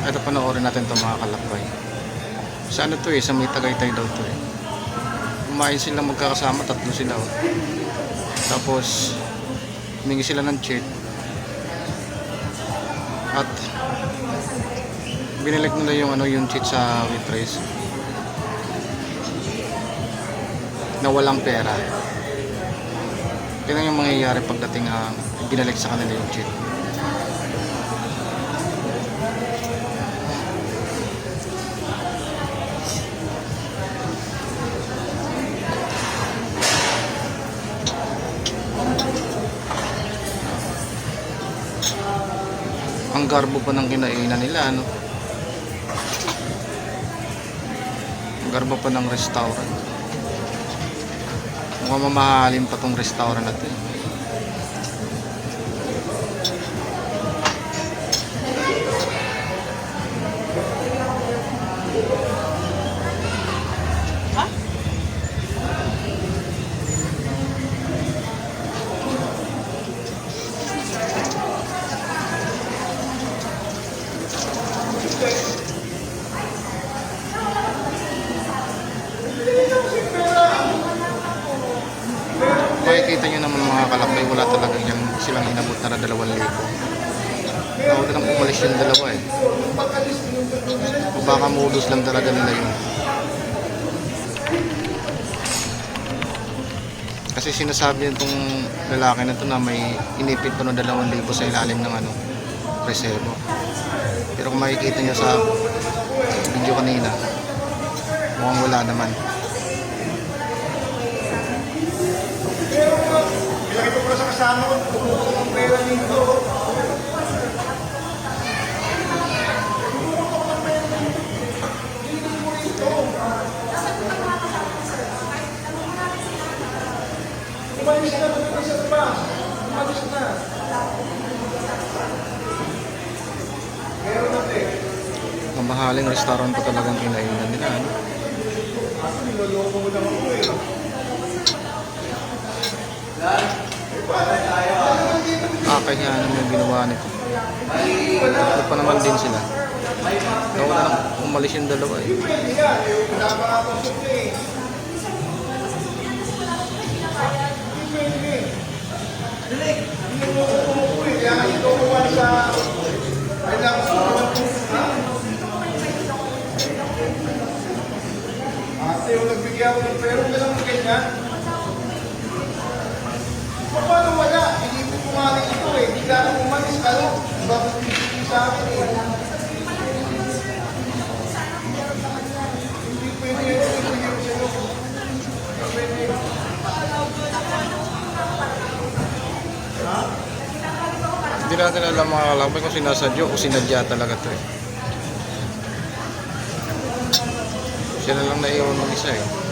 Ito panoorin natin ito mga kalakbay. Sa ano to eh, sa may Tagaytay daw to eh. Kumain sila magkakasama, tatlo sila oh. Tapos, humingi sila ng cheat. At, binilag nila yung ano yung cheat sa waitress. Na walang pera. Yan yung mangyayari pagdating uh, binalik sa kanila yung cheat. Ang garbo pa ng kinainan nila, ano? Ang garbo pa ng restaurant. Mukhang mamahalin pa tong restaurant na Makikita nyo naman mga kalakbay, wala talaga yan silang inabot na dalawang libo. Nauna nang umalis yung dalawa eh. O baka modus lang talaga nila yun. Kasi sinasabi nitong lalaki na to na may inipit pa ng dalawang libo sa ilalim ng ano, resebo. Pero kung makikita nyo sa video kanina, mukhang wala naman. Na ko, tumutong ang pera dito. Umalis na, umalis na pa. Umalis na. Meron natin. Mamahaling restaurant pa talagang kinainan nila. Ano? Ako, niloloko mo naman ko eh. Kakahiya naman yung ginawa nito. Tatlo pa naman din sila. Nauna nang umalis yung dalawa eh. Pwede nga, eh, wala pa nga akong sukli eh. Hindi pwede. Hindi mo ko kumukulit. Kaya nga ito kuwan sa... Ay, naku, ha? Ate, yung nagbigay ako ng pero ka lang ganyan. Paano wala? Hindi ko kumain ito eh. Bigla na umalis ka no? Bakit hindi sa akin eh? Hindi pwede yun. Hindi pwede yun sa'yo. Hindi pwede. Hindi natin alam mga kalakbay kung sinasadyo o sinadya talaga to eh. Siya na lang naiwan ng isa eh.